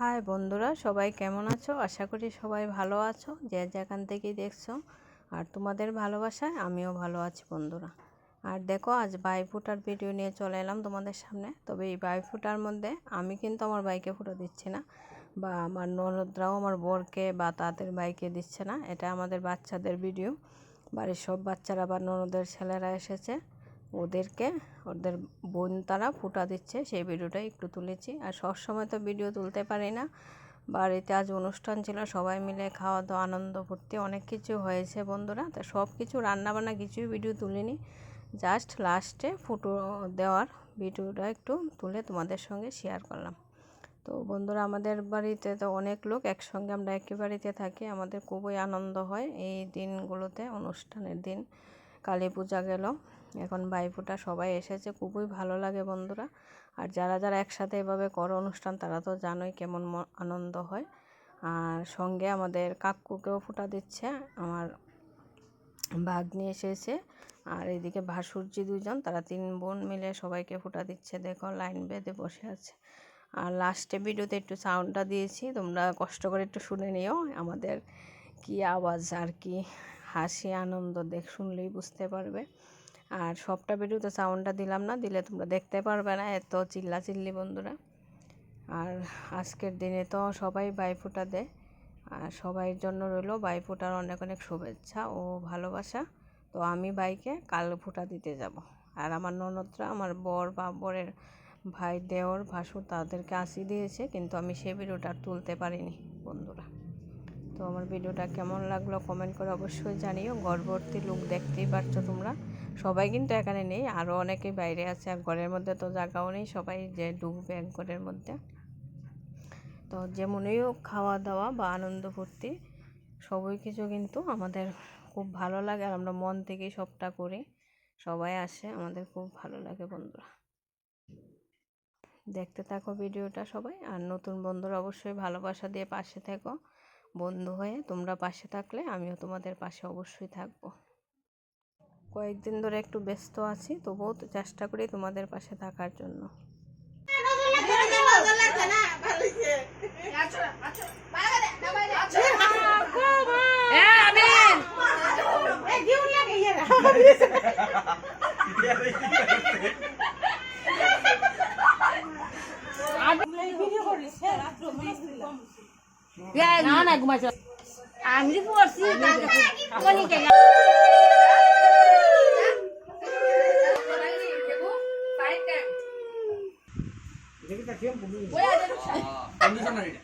High বন্ধুরা, সবাই কেমন আছো? আশা করি সবাই ভালো আছো, যে যেখান থেকেই দেখছ। আর তোমাদের ভালোবাসায় আমিও ভালো আছি বন্ধুরা। আর দেখো, আজ বাইফুটার ভিডিও নিয়ে চলে এলাম তোমাদের সামনে। তবে এই বাইফুটার মধ্যে আমি কিন্তু আমার বাইকে ফুটো দিচ্ছি না, বা আমার ননদরাও আমার বরকে বা তাদের বাইকে দিচ্ছে না। এটা আমাদের বাচ্চাদের ভিডিও বাড়ির সব বাচ্চারা বা ননদের ছেলেরা এসেছে। ওদেরকে, ওদের বোন তারা ফুটা দিচ্ছে, সেই ভিডিওটা একটু তুলেছি। আর সবসময় তো ভিডিও তুলতে পারি না। বাড়িতে আজ অনুষ্ঠান ছিল, সবাই মিলে খাওয়া দাওয়া, আনন্দ, ফুর্তি অনেক কিছু হয়েছে বন্ধুরা। তো সব কিছু রান্নাবান্না কিছুই ভিডিও তুলিনি। জাস্ট লাস্টে ফুটো দেওয়ার ভিডিওটা একটু তুলে তোমাদের সঙ্গে শেয়ার করলাম। তো বন্ধুরা, আমাদের বাড়িতে তো অনেক লোক একসঙ্গে আমরা একই বাড়িতে থাকি। আমাদের খুবই আনন্দ হয় এই দিনগুলোতে, অনুষ্ঠানের দিন। কালী পূজা গেল। এখন ভাইফোঁটা সবাই এসেছে, খুবই ভালো লাগে বন্ধুরা। আর যারা যারা একসাথে এভাবে করো অনুষ্ঠান, তারা তো জানোই কেমন আনন্দ হয়। আর সঙ্গে আমাদের কাকুকেও ফোঁটা দিচ্ছে, আমার ভাগ্নি এসেছে। আর এদিকে ভাসুরজি দুজন তারা তিন বোন মিলে সবাইকে ফোঁটা দিচ্ছে। দেখো, লাইন বেঁধে বসে আছে। আর লাস্টে ভিডিওতে একটু সাউন্ডটা দিয়েছি, তোমরা কষ্ট করে একটু শুনে নিও, আমাদের কি আওয়াজ আর কি। হাসি, আনন্দ দেখ, শুনলেই বুঝতে পারবে। আর সবটা ভিডিওতে সাউন্ডটা দিলাম না, দিলে তোমরা দেখতে পারবে না, এত চিল্লা চিল্লি বন্ধুরা। আর আজকের দিনে তো সবাই বাইফোঁটা দেয় আর সবাই জন্য রইল বাইফোঁটার অনেক অনেক শুভেচ্ছা ও ভালোবাসা। তো আমি বাইকে কাল ফোঁটা দিতে যাব। আর আমার ননদরা, আমার বর বা বরের ভাই দেওর ভাসুর তাদেরকে আসি দিয়েছে, কিন্তু আমি সে ভিডিওটা তুলতে পারিনি, বন্ধুরা। তো আমার ভিডিওটা কেমন লাগল কমেন্ট করে অবশ্যই জানিও। গর্ভবর্তী লুক দেখতেই পারছ তোমরা। সবাই কিন্তু এখানে নেই আরও অনেকেই বাইরে আছে আর ঘরের মধ্যে তো জায়গাও নেই, সবাই যে ডুববে এক ঘরের মধ্যে। তো যেমনই খাওয়া দাওয়া বা আনন্দ ফুর্তি, সবই কিছু কিন্তু আমাদের খুব ভালো লাগে আর আমরা মন থেকেই সবটা করি। সবাই আসে, আমাদের খুব ভালো লাগে বন্ধুরা। দেখতে থাকো ভিডিওটা সবাই আর নতুন বন্ধুরা অবশ্যই ভালোবাসা দিয়ে পাশে থেকো। বন্ধু হয়ে তোমরা পাশে থাকলে আমিও তোমাদের পাশে অবশ্যই থাকব। কয়েকদিন ধরে একটু ব্যস্ত আছি, তবুও চেষ্টা করি তোমাদের পাশে থাকার জন্য। আমি পড়ছি Conditioner ini.